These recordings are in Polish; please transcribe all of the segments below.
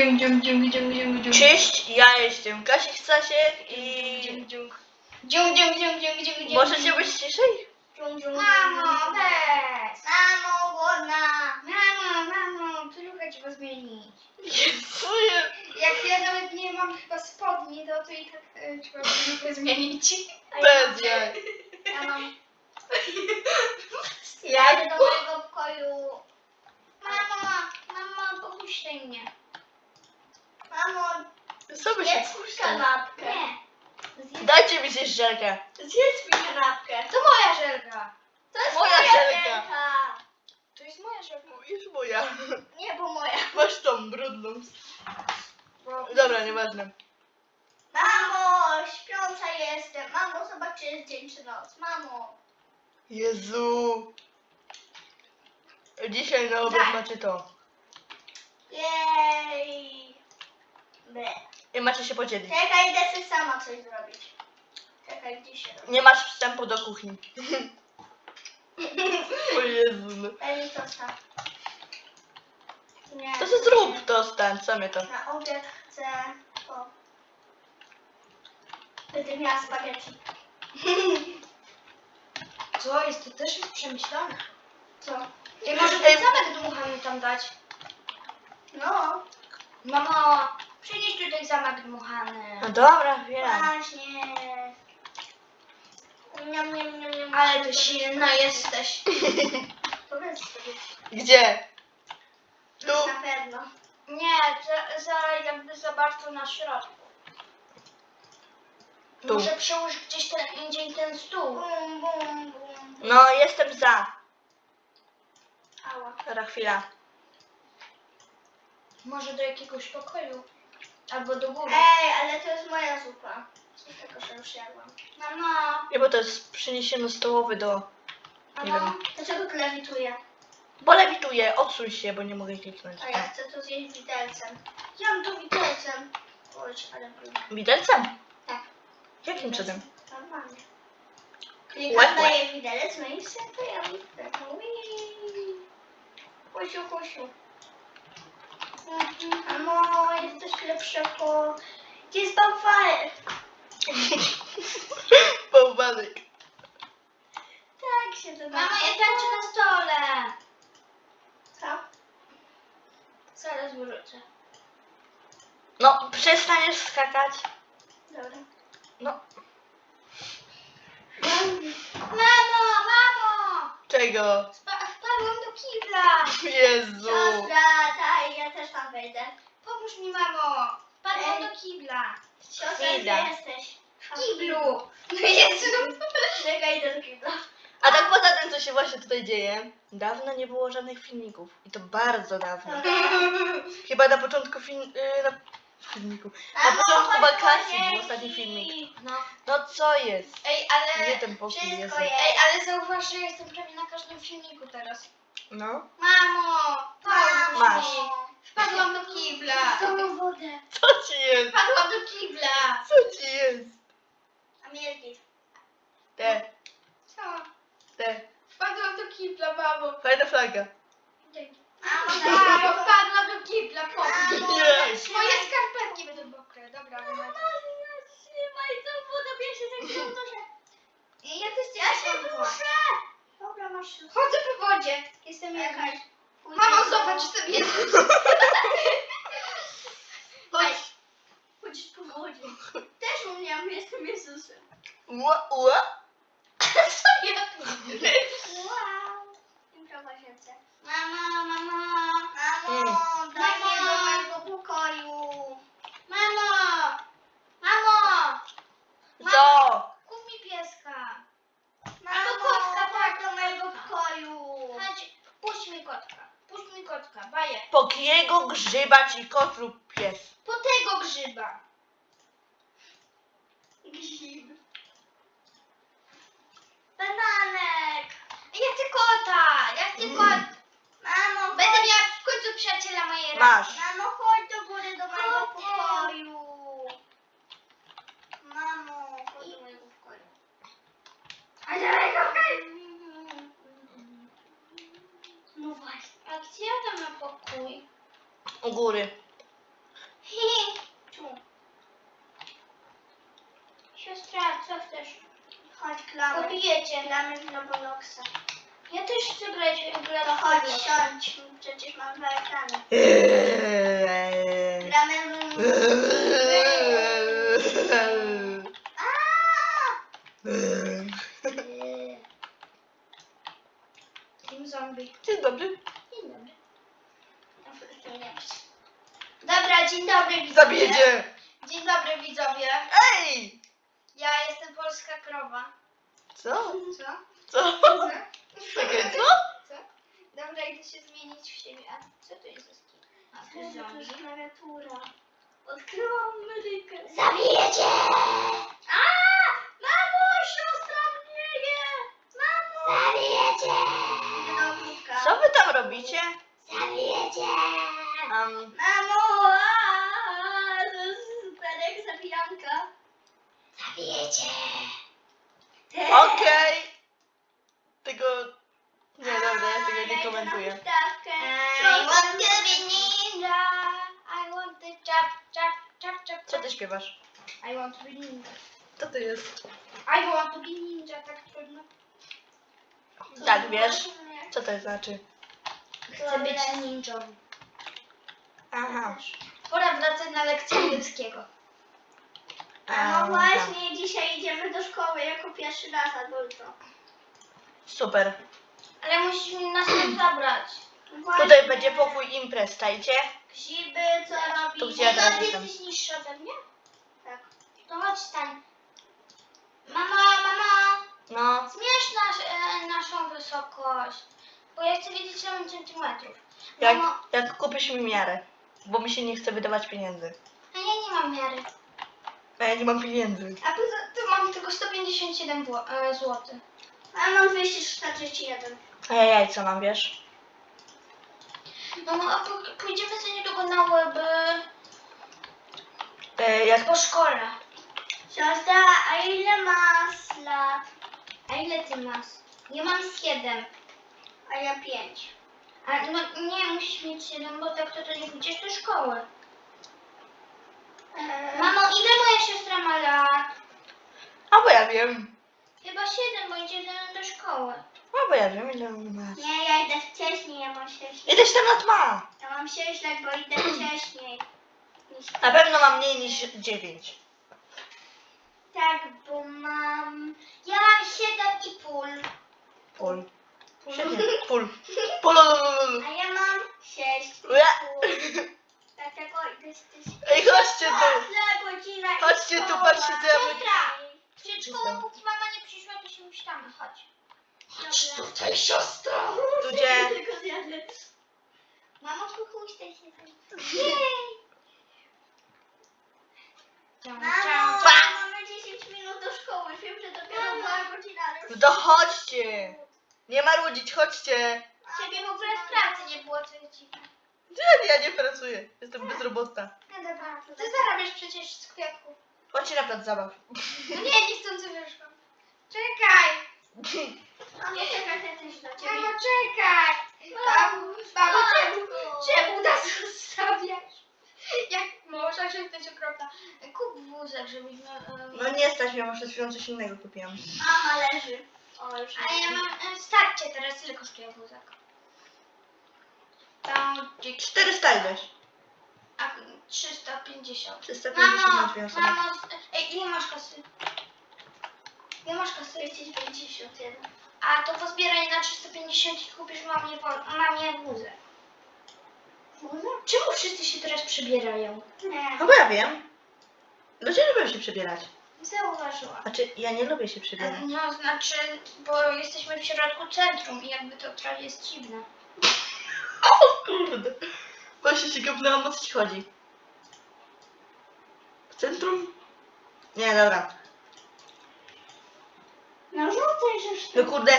Dzięk, dzięk, dzięk, dzięk, dzięk, dzięk. Cześć, ja jestem Kasik Stasiek i... Dzięk, dzięk. Dzięk, dzięk, dzięk, dzięk, dzięk, dzięk. Możecie być ciszej? Mamo, weź! Mamo, głodna! Mamo, mamo, pelucha trzeba zmienić. Jezuję. Jak ja nawet nie mam chyba spodni, to to i tak e, trzeba peluchę zmienić. Bez jaj. Ja mam... Ja do mojego pokoju. Mamo, mamo, popuszczaj mnie. Mamo, Co by się zjedz mi kanapkę. Nie. Zjedz- Dajcie mi zjeść żelkę. Zjedz mi kanapkę. To moja żelka. To jest Moja żelka. żelka. To jest moja żelka. Już moja. Nie, bo moja. Masz tą brudną. Bo... Dobra, nieważne. Mamo, śpiąca jestem. Mamo, zobacz, czy jest dzień czy noc. Mamo. Jezu. Dzisiaj na obiad Tak. macie to. Jej. I macie się podzielić. Czekaj, idę sobie sama coś zrobić. Czekaj, gdzie się robi? Nie masz wstępu do kuchni. O Jezu. no. Mi tosta. Nie. To co zrób to stan, co mnie to? Na obiad chcę to. Będę miała spaghetti. Co jest? To też jest przemyślane. Co? Ej, może Ej. ten zamek dmuchany tam dać? No, Mamo, przynieś tutaj zamek dmuchany. No dobra, wiem. właśnie. Niam, niam, niam, niam. Ale ty silna jesteś. Powiedz sobie. Gdzie? Tu. Na pewno. Nie, za, za jakby za bardzo na środku. Tu. Może przełóż gdzieś ten indziej ten stół. Bum, bum, bum. No, jestem za. Ała. Teraz chwila. Może do jakiegoś pokoju. Albo do góry. Ej, ale to jest moja zupa. Z tego, że już jadłam. Mama, Nie, bo to jest przyniesiony stołowy do... Nie mama. wiem. Dlaczego tu lewituję? Bo lewituję, odsuń się, bo nie mogę kliknąć. A ja chcę to zjeść widelcem. Jem to widelcem. Oj, ale brudne. Widelcem? Tak. Jakim cudem? Normalnie. Łe, Klikam, łe. daję widelec, no i sobie to ja widzę. Kosiu, kosiu. Mamo, jest coś lepszego. Gdzie jest bałwanek? Bałwanek. Tak się to Mama, ja tańczę na stole. Co? Zaraz wrócę. No, przestaniesz skakać. Dobra. No, Mamo, mamo! czego? Kibla. Jezu. Siostra, tak, ja też tam wejdę. Pomóż mi, mamo. Wpadłam Ej. do kibla. Siostra, gdzie jesteś? W kiblu. No Jezu. Czekaj, idę do kibla. A tak poza tym, co się właśnie tutaj dzieje, dawno nie było żadnych filmików. I to bardzo dawno. Chyba na początku film... Yy, na filmiku. Na początku wakacji był ostatni filmik. No. No co jest? Ej, ale... Gdzie ten pokój Wszystko jest. Ej, ale zauważ, że jestem prawie na każdym filmiku teraz. No. Mamo, Masz. mi. Wpadłam do kibla. Znowu wodę. Co ci jest? Wpadłam do kibla. Co ci jest? A. Te, Co? te. Wpadłam do kibla, mamo. Fajna flaga. Dzięki. Mamo, Mamo, daj. wpadłam do kibla, pomóż. Mamo, Nie. daj. Moje skarpetki będą mokre. Dobra, Mamo, moment. trzymaj tą wodę, ja się tak uduszę. Ja też Ja się masz siostrę. Chodzę po wodzie. Jestem jakaś. Mamo, zobacz, jestem jakaś. Chodź. Chodzisz po wodzie. Też umiem, jestem Jezusem. Ła, ła. Co ja tu? Wow. Mama, mama, Mm. mamo, daj mnie do Mama. mojego pokoju. Mamo! Mamo! Co? Kup mi pieska. Mamo, kotka, chodź tak. do mojego pokoju. Chodź, puść mi kotka. Puść mi kotka, baję. Pokiego grzyba ci kot lub pies? Po tego grzyba. Grzyb. Bananek. Ja chcę kota, ja chcę Mm. kot. Mamo, Będę chodź. miała w końcu przyjaciela mojej Masz. racji. Mamo, chodź do góry do mojego Kotek. pokoju. Mamo, chodź do mojego pokoju. A do mojego pokoju. No właśnie. A gdzie ja tam na pokój? U góry. chcecie? Gramy w Robloxa. Ja też chcę grać w grę To na chodź, chodź. siądź. Przecież mam dwa ekrany. Eee. Gramy w... Aaa! Team Zombie. Dzień dobry. Dzień dobry. Dobra, dzień dobry widzowie. Zabiję cię. Dzień dobry widzowie. Ej! Ja jestem polska krowa. Co? Co? Co? Co? Czekaj, co? Co? Dobra, idę się zmienić w siebie. A co to jest za skin? A to jest To jest zombie. klawiatura. Odkryłam Amerykę. Zabiję cię! A! Mamo, siostra mnie je! Mamo! Ogródka. Co wy tam robicie? Zabiję cię! Um, Mamo! Berek zabijanka. Zabiję cię! Okej. Tego... Nie, dobra, ja tego nie komentuję. I want to be ninja. I want to chop, chop, chop, chop, Co chop. ty śpiewasz? I want to be ninja. Co to jest? I want to be ninja, tak. Tak, wiesz? Co to znaczy? Chcę być ninją. Aha. Pora wracać na lekcję angielskiego. A no Aha. właśnie, dzisiaj idziemy do szkoły jako pierwszy raz albo jutro. Super. Ale musisz mi nas tam zabrać. Właśnie. Tutaj będzie pokój imprez, czajcie? Gziby, co robi? To gdzie ja teraz jestem? jesteś niższy ode mnie? Tak. To chodź stań. Mama, mama, No. e, naszą wysokość. Bo ja chcę wiedzieć ile mam centymetrów. Jak, Mamo, jak kupisz mi miarę. Bo mi się nie chce wydawać pieniędzy. a ja nie mam miary. A ja nie mam pieniędzy. A poza tym mam tylko 157 wło- e, zł. A mam 241. A ja jajca mam, wiesz? Mamo, a po- pójdziemy za niedługo na łeby E, jak po szkole. Siostra, a ile masz lat? A ile ty masz? Ja mam 7. A ja 5. A no nie, musisz mieć 7, bo tak to, to nie pójdziesz do szkoły. Eee, Mamo, ile moja siostra ma lat? A bo ja wiem. Chyba 7, bo idzie ze mną do szkoły. A bo ja wiem ile on ma. Nie, ja idę wcześniej, ja mam 6 lat. Ileś tam lat ma? Ja mam 6 lat, bo idę wcześniej. Niż Na pewno mam mniej niż 9. Tak, bo mam... Ja mam 7,5. Pól. Świetnie. Pól. Polololol. A ja mam 6. Ue. Dlatego idę z tym... Ej, chodźcie tu. Ważna godzina i Chodźcie tu, patrzcie co ja! W przedszkolu, póki mama nie przyszła, to się myślamy, chodź. Chodź tutaj, siostra. Tu gdzie? Tylko zjadę. Mamo, tej strony. Ciao, Mamo, ciao. mamy 10 minut do szkoły. Wiem, że dopiero była godzina, ale już... No to chodźcie. Nie marudzić, chodźcie. Ciebie w ogóle w pracy nie było, co ci Ja, ja nie pracuję. Jestem bezrobotna. No dobra, ty zarabiasz przecież z kwiatków. Chodźcie na plac zabaw. No nie, niechcący wyszłam. Czekaj! Mamo, czekaj, ja też do ciebie. Mamo, czekaj! Babu, czemu, czemu nas zostawiasz? Jak możesz, jesteś okropna. Kup wózek, żebyśmy... e, No nie stać mnie, bo przed chwilą coś innego kupiłam. Mama leży. O, już A ja mam... e, Starcie teraz, ile kosztuje wózek? Tam gdzie... 400 ileś. A 350. 350 na Mamo, dwie osoby. mamo, z- ej, ile masz kasy? Ile masz kasy? 251. A to pozbieraj na 350 i kupisz mamie, wo- mamie wózek. Czemu wszyscy się teraz przebierają? Nie. No bo ja wiem. Ludzie lubią się przebierać. Zauważyłam. Znaczy, ja nie lubię się przebierać. No, znaczy, bo jesteśmy w środku centrum i jakby to trochę jest dziwne. O kurde. Właśnie się kopnęłam, o co ci chodzi? W centrum? Nie, dobra. No rzucaj, żeż No kurde,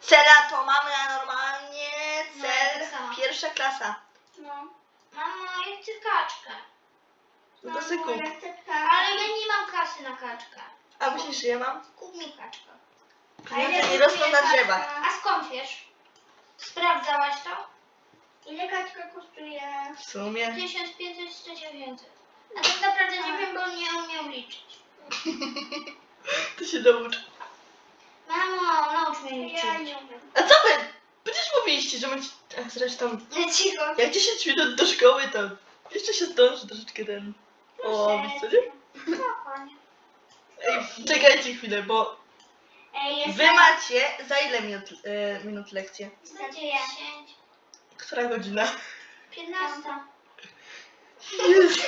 cela to mamy, a normalnie No, cel tak samo. pierwsza klasa. No. Mamo, ja chcę kaczkę. No to sobie kup. ja chcę ptaka. Ale ja nie mam kasy na kaczkę. A myślisz, że ja mam? Kup mi kaczkę. Pieniądze nie rosną na drzewach. A skąd wiesz? Sprawdzałaś to? Ile kaczka kosztuje? W sumie. 1500 100 900. A tak naprawdę nie wiem, bo nie umiem liczyć. To się naucz. Mamo, naucz mnie Ja liczyć. nie umiem. A co wy? Przecież mówiliście, że macie... A zresztą, Cicho. jak 10 minut do szkoły, to jeszcze się zdąży troszeczkę ten... O, nie? Spokojnie. Ej, czekajcie chwilę, bo Ej, jest wy macie za ile minut, e, minut lekcję? Nadzieja. Która godzina? 15. Jezu.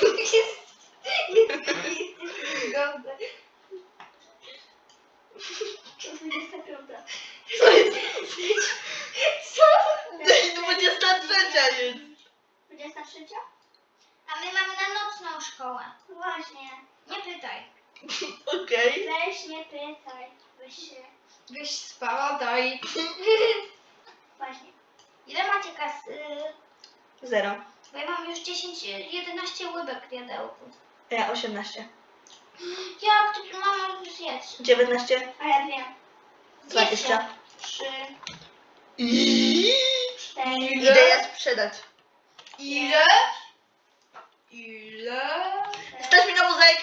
Zgodę. 25. Co jest? Co? Ej, 23 jest. 23? A my mamy na nocną szkołę. Właśnie. Nie pytaj. Okej. Weź nie pytaj. Weź się. Byś spała, daj. Właśnie. Ile macie kasy? Zero. Bo ja mam już 10, 11 łybek w wiadełku. Ja 18. Jak ty, mamo, zjedz? 19. A ja wiem. 20. 3, I... 4, Idę je sprzedać. Ile? Ile? Stać mi na wózek!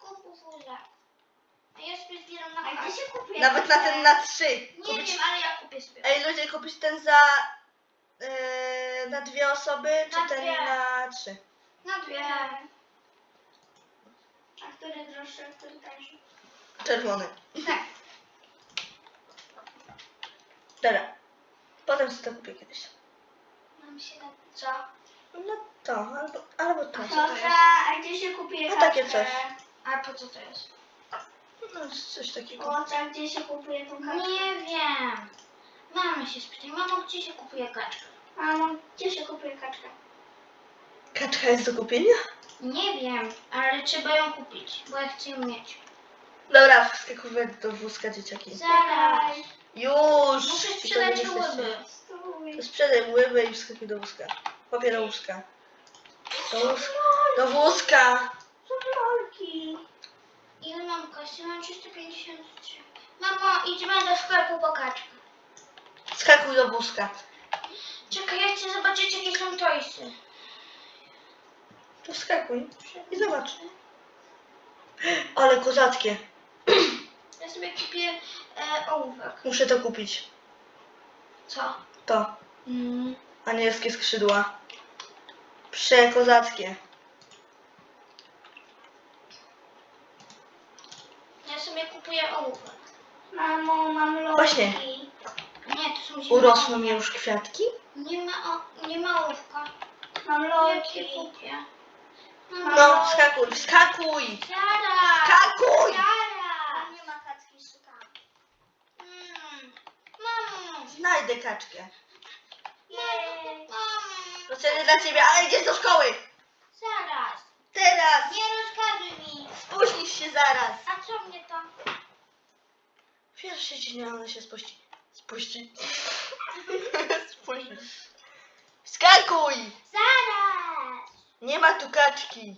Kup wózek. A ja sobie zbieram na A gdzie się kupuje? Nawet na ten na 3. Nie Kupić... wiem, ale ja kupię sobie. Ej, ludzie, kupić ten za... e, na dwie osoby, czy Na ten dwie. na trzy? Na dwie. A który droższy, a który tańszy? Czerwony. Tak. Dobra. Potem sobie to kupię kiedyś. Mam się na co? No to, albo, albo to. co to jest? Dobra, a gdzie się kupuje No takie kaczkę? coś. A po co to jest? No, coś takiego. O, a gdzie się kupuje tą kaczkę? Nie wiem. Mamy się spytaj. Mamo, gdzie się kupuje kaczkę? Mamo, gdzie się kupuje kaczkę? Kaczka jest do kupienia? Nie wiem, ale trzeba ją kupić, bo ja chcę ją mieć. Dobra, wskakuję do wózka dzieciaki. Zaraz. Już! Muszę sprzedać nie jesteście. łyby. Stój. Sprzedaj łyby i wskakuj do wózka. Papier do wózka. Do wózka. Do wózka! Są rolki. Ile mam kasy? Mam 353. Mamo, idźmy do sklepu po kaczkę. Skakuj do wózka. Czekaj, ja chcę zobaczyć, jakie są toysy. To wskakuj i zobacz. Ale kozackie. Ja sobie kupię e, ołówek. Muszę to kupić. Co? To. Mm. Anielskie skrzydła. Przekozackie. Ja sobie kupuję ołówek. Mamo, mam rolki. Właśnie. Nie, to są zielone. Urosną mi już kwiatki? Nie ma, o, nie ma ołówka. Mam Jakie rolki. kupię? No, wskakuj, wskakuj! Zaraz! Wskakuj! Zaraz! Nie ma kaczki, szukam. Mm. Mamo! Znajdę kaczkę. Jej. Mamo! To wtedy dla ciebie, ale idziesz do szkoły! Zaraz! Teraz! Nie rozkazuj mi! Spóźnisz się zaraz! A co mnie to? Pierwszy dzień ona się spuści. Spuści. Spuści. Wskakuj! Zaraz! Nie ma tu kaczki.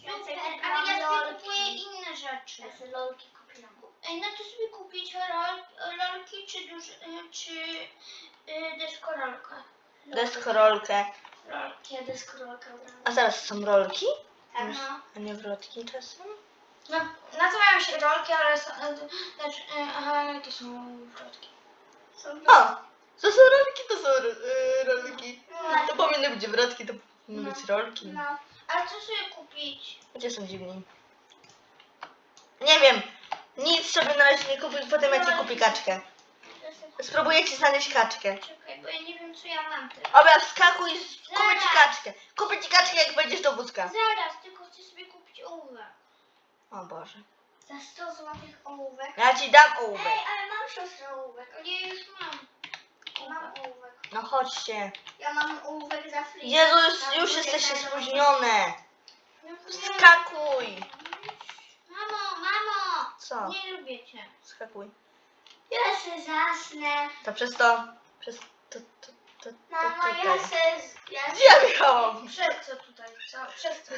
Super, ale ja sobie lolki. kupuję inne rzeczy. Ja sobie rolki kupiłam. Ej, no to sobie kupić rol, rolki czy, duży, y, czy y, deskorolkę? Deskorolkę. Rolki, ja deskorolkę. A zaraz są rolki? Tak, no. A nie wrotki czasem? no. Nazywają się rolki, ale są, znaczy, aha, to są rolki. Są O! To są rolki, to są y, rolki. No. To powinny być wrotki, to powinny No. być rolki. No, ale co sobie kupić? Gdzie są dziwni? Nie wiem. Nic sobie na razie nie kupię, potem ja ci kupię kaczkę. Ci znaleźć kaczkę. Czekaj, bo ja nie wiem, co ja mam teraz. Dobra, wskakuj, kupię ci Zaraz. kaczkę. Kupię ci kaczkę, jak będziesz do wózka. Zaraz, tylko chcę sobie kupić ołówek. O Boże. Za 100 złotych ołówek. Ja ci dam ołówek. Ej, ale mam siostrę ołówek. Ja już mam. Mam Ołówek. No chodźcie. Ja mam ołówek za free. Jezu, już, już jesteście spóźnione. No Skakuj. Mamo, mamo! Co? Nie lubię cię. Skakuj. Ja se zasnę. To przez to, przez to, to, to, to Mama, ja tutaj. z- Ja Gdzie ja wjechałam? Przez co tutaj? Co? Przez co?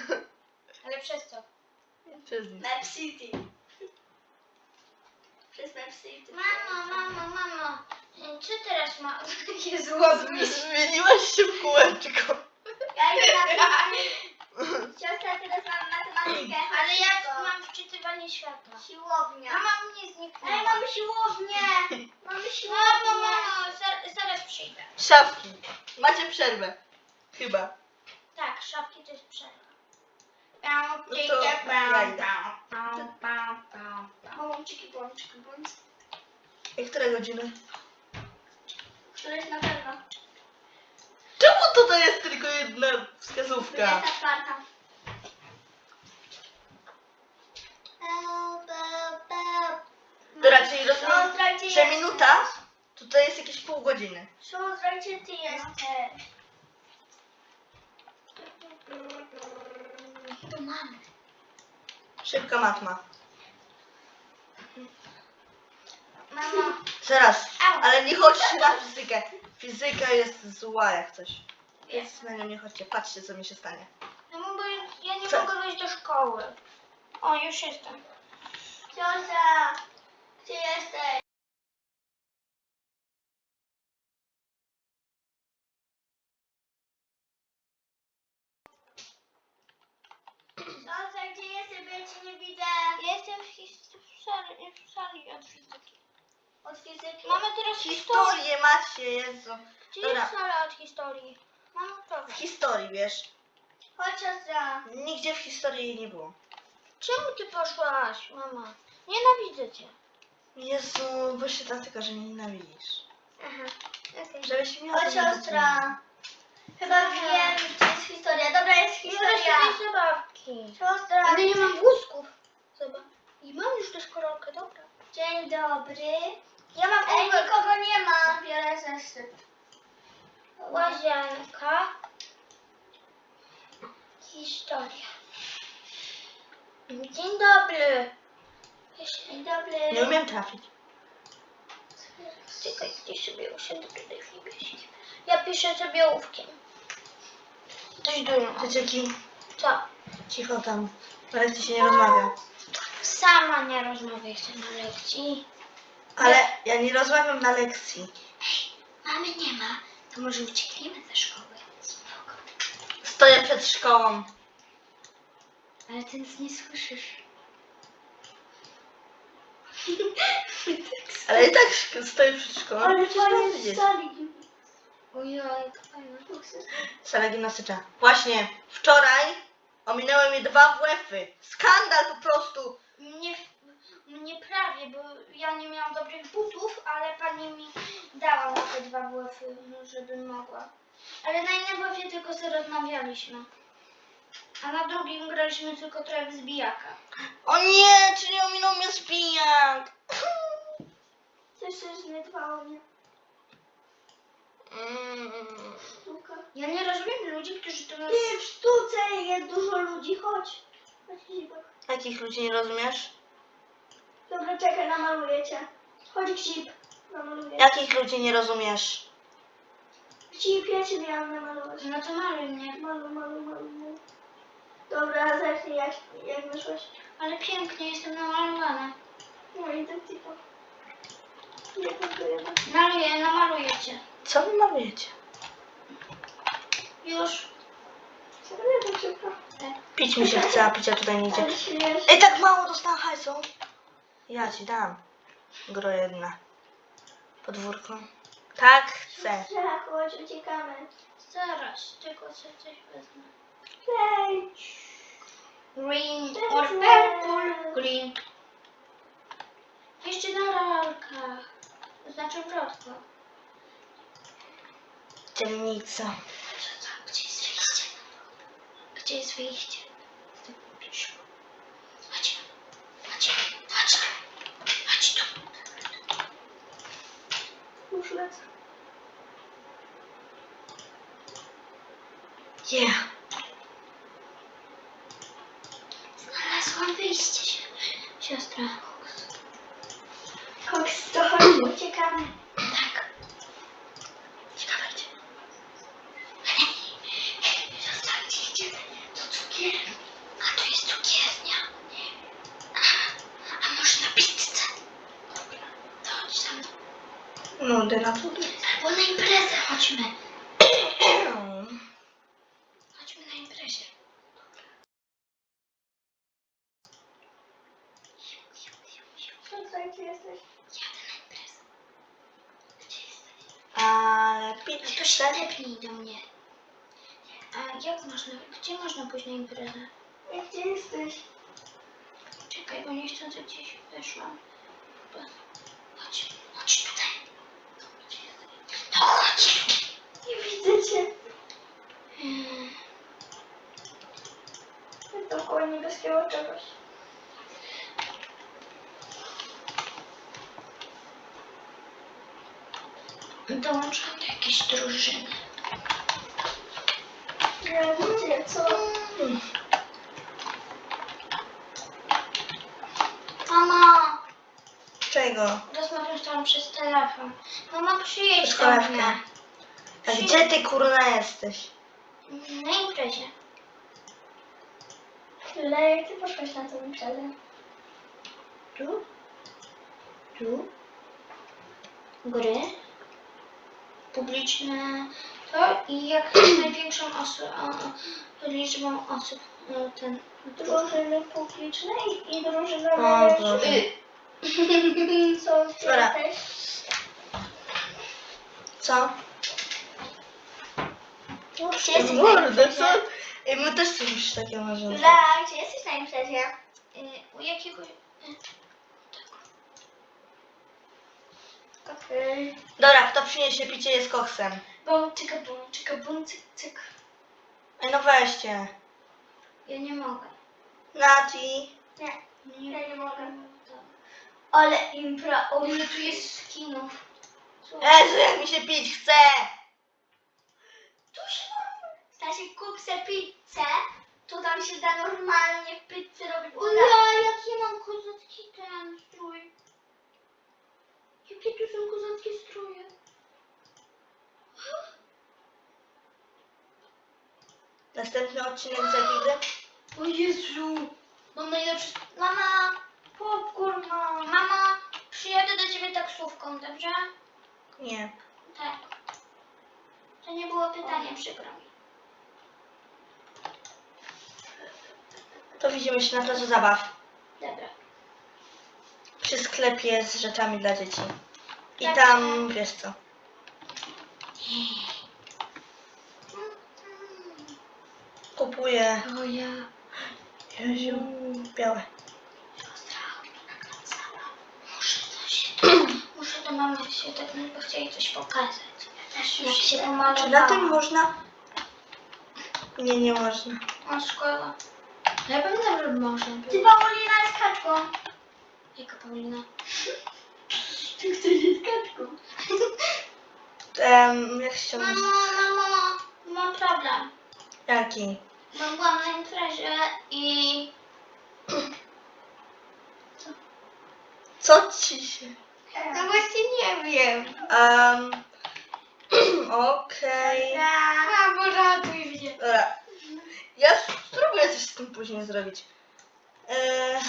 Ale przez co? Przez nic. Map City. Przez Map City. Mamo, mamo, mamo. Co teraz ma? Jezu, odmyśl. Zmieniłaś się w kółeczko. Ja idę na Siostra, teraz mam matematykę. Ale ja mam wczytywanie światła. Siłownia. Mama mnie zniknęła. Ej, mamy siłownię. Mamy Mamo, siłownię. mamo, zaraz, zaraz przyjdę. Szafki. Macie przerwę. Chyba. Tak, szafki to jest przerwa. No to ja idę. Bączki, bączki, bączki. I która godzina? Któreś na pewno. Czemu tutaj jest tylko jedna wskazówka? Dwudziesta czwarta. Dobra, czyli rozumiem, że minuta tutaj jest jakieś pół godziny. Siostra, gdzie ty jesteś? To mamy. Szybka matma. Mamo, Zaraz, ale nie chodźcie na fizykę. Fizyka jest zła jak coś. Więc na nią nie chodźcie. Patrzcie, co mi się stanie. no bo ja nie Co? mogę wejść do szkoły. O, już jestem. Siostra, gdzie jesteś? Siostra, gdzie jesteś, bo ja cię nie widzę. Jestem w, his- w, sali, w od fizyki. Od fizyki. Mamy teraz historię. Historię macie, Jezu. Gdzie Dobra. jest sala od historii? Mam W problem. historii, wiesz. Chodź, siostra. Nigdzie w historii jej nie było. Czemu ty poszłaś, mama? Nienawidzę cię. Jezu, właśnie dlatego, że mnie nienawidzisz. Aha, okej. Żebyś miała na siostra. Chyba wiem, gdzie jest historia. Dobra, jest historia. zabawki. Siostra. Ale nie mam wózków. Zobacz. I mam już też korolkę, dobra. Dzień dobry. Ja mam Ej, ołówek. nikogo nie ma. Biorę zeszyt. Łazienka. Historia. Dzień dobry. Dzień dobry. Nie umiem trafić. Czekaj, gdzieś sobie usiądę tutaj. Ja piszę sobie ołówkiem. Dość dużo. Dzieciaki, Co? cicho tam. Na lekcji się nie rozmawia. Sama nie rozmawiaj chcę na lekcji. Ale ja nie rozmawiam na lekcji. Mamy nie ma. To może uciekniemy ze szkoły. Spoko. Stoję przed szkołą. Ale ty nic nie słyszysz. Ale i tak szk- stoję przed szkołą. Ale Przecież fajnie z sali. Ojej, jaka fajna. Sala gimnastyczna. Właśnie, wczoraj ominęły mnie dwa WF-y. Skandal po prostu. Mnie, mnie prawie, bo ja nie miałam dobrych butów, ale pani mi dała na te dwa WF-y, żebym mogła. Ale na innym WF-ie tylko sobie rozmawialiśmy. A na drugim graliśmy tylko trochę w zbijaka. O nie, czy nie ominął mnie zbijak? Coś się znydwało mnie. Mm. Sztuka. Ja nie rozumiem ludzi, którzy to nas... Ty, w sztuce jest dużo ludzi. Chodź. Chodź, Zibek. Jakich ludzi nie rozumiesz? Dobra, czekaj, namaluję cię. Chodź, Gzip. Namaluję. Jakich ludzi nie rozumiesz? Gzip, ja cię miałam namalować. No to maluj mnie. Malu, malu, malu, malu. Dobra, zerknij jak, jak wyszłaś. Ale pięknie, jestem namalowana. No i tak tipo. Nie próbujemy. Maluję, namaluję cię. Co wy malujecie? Już. Co nie tak szybko? Pić mi się chce, a picia tutaj nie idzie. Ale. Ej, tak mało dostałam hajsu. Ja ci dam. Gro jedna. Podwórko. Tak chcę. Trzeba, chodź, uciekamy. Zaraz, tylko sobie coś wezmę. Green or purple green. Jeszcze na rolkach. Znaczy wrotko. Dzielnica. Co, co? Gdzie jest wyjście? Gdzie jest wyjście? Chodź. Chodź. Chodź tu. Chodź tu. Już lecę. Yeah. Nudy na to. Albo na imprezę chodźmy. Chodźmy na imprezie. No to się tepnij do mnie. A jak można, gdzie można pójść na imprezę? Gdzie jesteś? Czekaj, bo niechcący gdzieś weszłam. Chodź, chodź tutaj. No chodź. Nie widzę cię. Hmm. Jestem koło niebieskiego czegoś. Dołączam do jakiejś drużyny. Nie widzę, co? Mama, Czego? rozmawiam z tobą przez telefon. Mama, przyjedź do mnie. A gdzie ty kurna jesteś? Na imprezie. Jak ty poszłaś na tą imprezę? Tu? Tu? Gry. Publiczne. To i jak największą oso- o- liczbą osób. No, ten. Drużyny publicznej i Boże. Y, Co ty Dobra. jesteś? Co? Gdzie jesteś na Kurde, imprezie? co? Ej, my też już takie marzenie. Ula, gdzie jesteś na imprezie? y, u jakiego. Okej. Dobra, kto przyniesie picie z koksem? Bo cyka bum, cyka bum, cyk, cyk. Ej, no weźcie. Ja nie mogę. Nati. Nie, Nie, ja nie mogę. Ale impra... O ile tu jest skinów. Co? Jezu, jak mi się pić chce! Tu się Stasiek, kup se pizzę, to tam się da normalnie w pizzy robić. Ula, jaki mam kozacki ten strój. Jakie tu są kozackie stroje. Następny odcinek za widzę. O Jezu. Mam najlepszy... Mama, popcorn mam. Mama, przyjadę do ciebie taksówką, dobrze? Nie. Tak. To nie było pytanie, przykro mi. To widzimy się na placu zabaw. Przy sklepie z rzeczami dla dzieci. I Tak. tam, wiesz co. Kupuję. O ja. Jeziu. Białe. Muszę coś... Muszę do mamy się tepnąć, bo jej coś pokazać. Też Jak się Czy pomalowałam. na tym można? Nie, nie można. O, szkoda. Ja bym nawet może. Ty Paulina jest kaczką. Jaka Paulina? Ty chcesz jest kaczką. Um, jak się Mamo, mamo, mam problem. Jaki? Bo byłam na imprezie i... Co ci się? No właśnie nie wiem. Um, Okej. Mamo, ratuj mnie. Dobra. Ja spróbuję coś z tym później zrobić. Eee,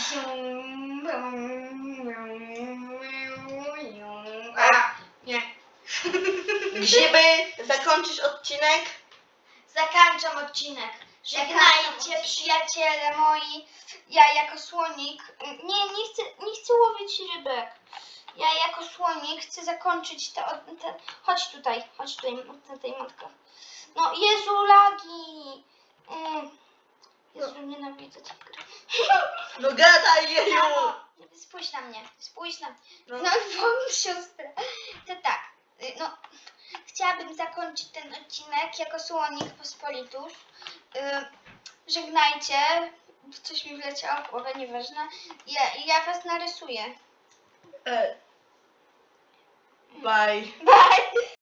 A, nie. Grzyby, zakończysz odcinek? Zakończam odcinek. Żegnajcie przyjaciele moi. Ja jako słonik. Nie, nie chcę, nie chcę łowić rybek. Ja jako słonik chcę zakończyć te, te chodź tutaj, chodź tutaj na tej matkę. No Jezu lagi. Mm. Jezu nienawidzę tej gry. No gadaj, jeju! Mamo, spójrz na mnie, spójrz na mnie. No. No, siostra. To tak, y, no, chciałabym zakończyć ten odcinek jako słonik pospolitus. Y, żegnajcie, coś mi wleciało w głowę, nieważne. Ja, ja was narysuję. E, Bye. Bye!